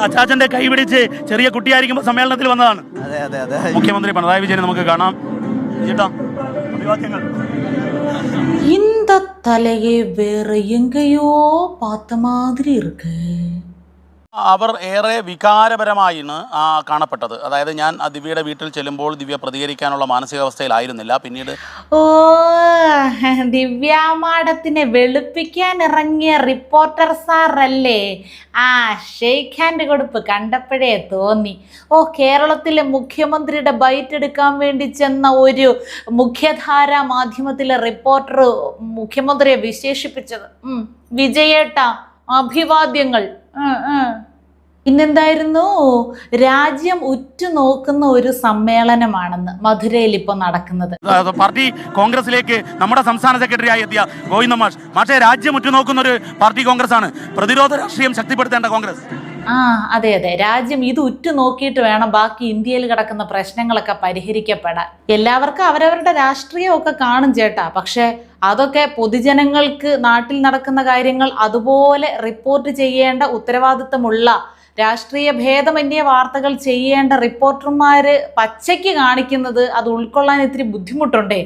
അച്ചാച്ചന്റെ കൈ പിടിച്ച് ചെറിയ കുട്ടിയായിരിക്കുമ്പോൾ സമ്മേളനത്തിൽ വന്നതാണ് അതെ അതെ അതെ മുഖ്യമന്ത്രി പിണറായി വിജയനെ നമുക്ക് കാണാം ചേട്ടാ അഭിവാദ്യങ്ങൾ இந்த தலையே வேற எங்கேயோ பார்த்த மாதிரி இருக்கு അവർ ഏറെ വികാരപരമായാണ് ആ, കാണപ്പെട്ടത്. അതായത് ഞാൻ ദിവ്യയുടെ വീട്ടിൽ ചെല്ലുമ്പോൾ ദിവ്യ പ്രതികരിക്കാനുള്ള മാനസികാവസ്ഥയിലായിരുന്നില്ല. പിന്നീട് ഓ ദിവ്യാമാടത്തിനെ വെളുപ്പിക്കാൻ ഇറങ്ങിയ റിപ്പോർട്ടർ സാറല്ലേ? ആ ഷെയ്ഖ് ഹാൻഡ് കൊടുപ്പ് കണ്ടപ്പോഴേ തോന്നി. ഓ കേരളത്തിലെ മുഖ്യമന്ത്രിയുടെ ബൈറ്റ് എടുക്കാൻ വേണ്ടി ചെന്ന ഒരു മുഖ്യധാര മാധ്യമത്തിലെ റിപ്പോർട്ടർ മുഖ്യമന്ത്രിയെ വിശേഷിപ്പിച്ചത്. വിജയേട്ട അഭിവാദ്യങ്ങൾ. ഉം, ഉം. പിന്നെന്തായിരുന്നു രാജ്യം ഉറ്റുനോക്കുന്ന ഒരു സമ്മേളനമാണെന്ന് മധുരയിൽ ഇപ്പോൾ നടക്കുന്നത്. ആ, പാർട്ടി കോൺഗ്രസിലേക്ക് നമ്മുടെ സംസ്ഥാന സെക്രട്ടറിയായി എത്തിയ ഗോവിന്ദ മാഷ് മാഷെ രാജ്യം ഉറ്റുനോക്കുന്ന ഒരു പാർട്ടി കോൺഗ്രസ് ആണ് പ്രതിരോധ രാഷ്ട്രീയം ശക്തിപ്പെടുത്തേണ്ട കോൺഗ്രസ്. ആ അതെ അതെ. രാജ്യം ഇത് ഉറ്റുനോക്കിയിട്ട് വേണം ബാക്കി ഇന്ത്യയിൽ കിടക്കുന്ന പ്രശ്നങ്ങളൊക്കെ പരിഹരിക്കപ്പെടാൻ. എല്ലാവർക്കും അവരവരുടെ രാഷ്ട്രീയമൊക്കെ കാണും ചേട്ടാ. പക്ഷെ അതൊക്കെ പൊതുജനങ്ങൾക്ക് നാട്ടിൽ നടക്കുന്ന കാര്യങ്ങൾ അതുപോലെ റിപ്പോർട്ട് ചെയ്യേണ്ട ഉത്തരവാദിത്തമുള്ള രാഷ്ട്രീയ ഭേദമന്യേ വാർത്തകൾ ചെയ്യേണ്ട റിപ്പോർട്ടർമാർ പച്ചയ്ക്ക് കാണിക്കുന്നത് അത് ഉൾക്കൊള്ളാൻ ഇത്തിരി ബുദ്ധിമുട്ടുണ്ടേ.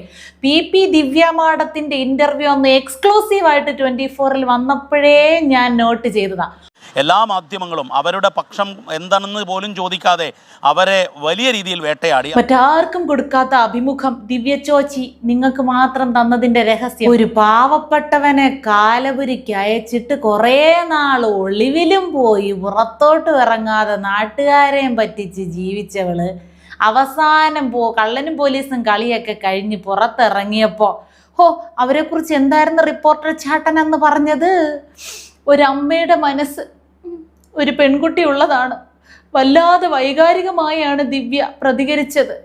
പി പി ദിവ്യമാടത്തിന്റെ ഇന്റർവ്യൂ ഒന്ന് എക്സ്ക്ലൂസീവായിട്ട് ട്വന്റി ഫോറിൽ വന്നപ്പോഴേ ഞാൻ നോട്ട് ചെയ്തതാ. എല്ലാ മാധ്യമങ്ങളും അവരുടെ പക്ഷം എന്താണെന്ന് പോലും ചോദിക്കാതെ അവരെ വലിയ രീതിയിൽ വേട്ടയാടി. മറ്റാർക്കും കൊടുക്കാത്ത അഭിമുഖം ദിവ്യച്ചോച്ചി നിങ്ങൾക്ക് മാത്രം തന്നതിന്റെ രഹസ്യം. ഒരു പാവപ്പെട്ടവനെ കാലപുരിക്ക് അയച്ചിട്ട് കുറേ നാൾ ഒളിവിലും പോയി പുറത്തോട്ട് ഇറങ്ങാതെ നാട്ടുകാരെയും പറ്റിച്ച് ജീവിച്ചവൾ അവസാനം പോ കള്ളനും പോലീസും കളിയൊക്കെ കഴിഞ്ഞ് പുറത്തിറങ്ങിയപ്പോ ഹോ അവരെക്കുറിച്ച് എന്തായിരുന്നു റിപ്പോർട്ടർ ചാട്ടൻ എന്ന് പറഞ്ഞത്? ഒരമ്മയുടെ മനസ്സ് ഒരു പെൺകുട്ടി ഉള്ളതാണ്. വല്ലാതെ വൈകാരികമായാണ് ദിവ്യ പ്രതികരിച്ചത്.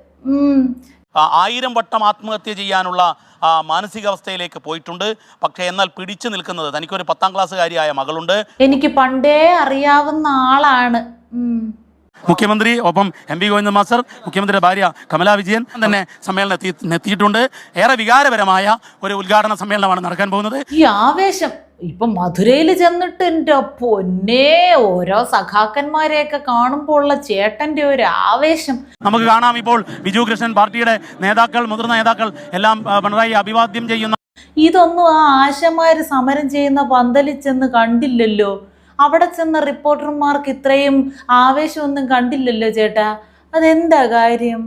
ആ, ആയിരം വട്ടം ആത്മഹത്യ ചെയ്യാനുള്ള മാനസികാവസ്ഥയിലേക്ക് പോയിട്ടുണ്ട്. പക്ഷേ എന്നാൽ പിടിച്ചു നിൽക്കുന്നത് തനിക്കൊരു പത്താം ക്ലാസ്സുകാരിയായ മകളുണ്ട്. എനിക്ക് പണ്ടേ അറിയാവുന്ന ആളാണ്. മുഖ്യമന്ത്രി ഒപ്പം എം പി ഗോവിന്ദ മാസ്റ്റർ മുഖ്യമന്ത്രിയുടെ ഭാര്യ കമലാ വിജയൻ തന്നെ സമ്മേളനം എത്തി എത്തിയിട്ടുണ്ട് ഏറെ വികാരപരമായ ഒരു ഉദ്ഘാടന സമ്മേളനമാണ് നടക്കാൻ പോകുന്നത്. ഈ ആവേശം ഇപ്പൊ മധുരയിൽ ചെന്നിട്ട് എന്റെ പൊന്നേ ഓരോ സഖാക്കന്മാരെയൊക്കെ കാണുമ്പോൾ ഉള്ള ചേട്ടന്റെ ഒരു ആവേശം. നമുക്ക് കാണാം ഇപ്പോൾ ബിജു കൃഷ്ണൻ പാർട്ടിയുടെ നേതാക്കൾ മുതിർന്ന നേതാക്കൾ എല്ലാം പിണറായി അഭിവാദ്യം ചെയ്യുന്ന ഇതൊന്നും ആ ആശമാര് സമരം ചെയ്യുന്ന പന്തലിൽ ചെന്ന് കണ്ടില്ലല്ലോ. അവിടെ ചെന്ന റിപ്പോർട്ടർമാർക്ക് ഇത്രയും ആവേശമൊന്നും കണ്ടില്ലല്ലോ ചേട്ടാ. അതെന്താ കാര്യം?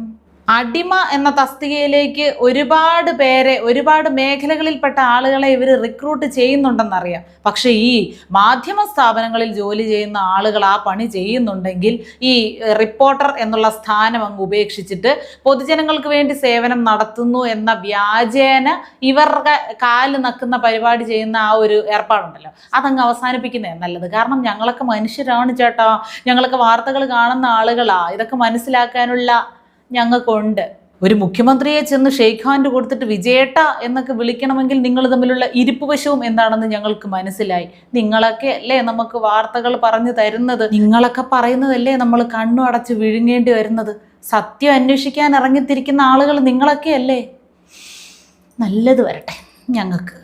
അടിമ എന്ന തസ്തികയിലേക്ക് ഒരുപാട് പേരെ ഒരുപാട് മേഖലകളിൽപ്പെട്ട ആളുകളെ ഇവർ റിക്രൂട്ട് ചെയ്യുന്നുണ്ടെന്നറിയാം. പക്ഷേ ഈ മാധ്യമ സ്ഥാപനങ്ങളിൽ ജോലി ചെയ്യുന്ന ആളുകൾ ആ പണി ചെയ്യുന്നുണ്ടെങ്കിൽ ഈ റിപ്പോർട്ടർ എന്നുള്ള സ്ഥാനം അങ്ങ് ഉപേക്ഷിച്ചിട്ട് പൊതുജനങ്ങൾക്ക് വേണ്ടി സേവനം നടത്തുന്നു എന്ന വ്യാജേന ഇവരുടെ കാൽ നക്കുന്ന പരിപാടി ചെയ്യുന്ന ആ ഒരു ഏർപ്പാടുണ്ടല്ലോ. അതങ്ങ് അവസാനിപ്പിക്കുന്നതാണ് നല്ലത്. കാരണം ഞങ്ങളൊക്കെ മനുഷ്യരാണ് ചേട്ടാ. ഞങ്ങളൊക്കെ വാർത്തകൾ കാണുന്ന ആളുകളാ. ഇതൊക്കെ മനസ്സിലാക്കാനുള്ള ഞങ്ങൾക്കുണ്ട്. ഒരു മുഖ്യമന്ത്രിയെ ചെന്ന് ഷെയ്ഖ് ഹാൻഡ് കൊടുത്തിട്ട് വിജയേട്ട എന്നൊക്കെ വിളിക്കണമെങ്കിൽ നിങ്ങൾ തമ്മിലുള്ള ഇരിപ്പ് വശവും എന്താണെന്ന് ഞങ്ങൾക്ക് മനസ്സിലായി. നിങ്ങളൊക്കെ അല്ലേ നമുക്ക് വാർത്തകൾ പറഞ്ഞു തരുന്നത്? നിങ്ങളൊക്കെ പറയുന്നതല്ലേ നമ്മൾ കണ്ണു അടച്ച് വിഴുങ്ങേണ്ടി വരുന്നത്? സത്യം അന്വേഷിക്കാൻ ഇറങ്ങിത്തിരിക്കുന്ന ആളുകൾ നിങ്ങളൊക്കെ അല്ലേ? നല്ലത് വരട്ടെ ഞങ്ങൾക്ക്.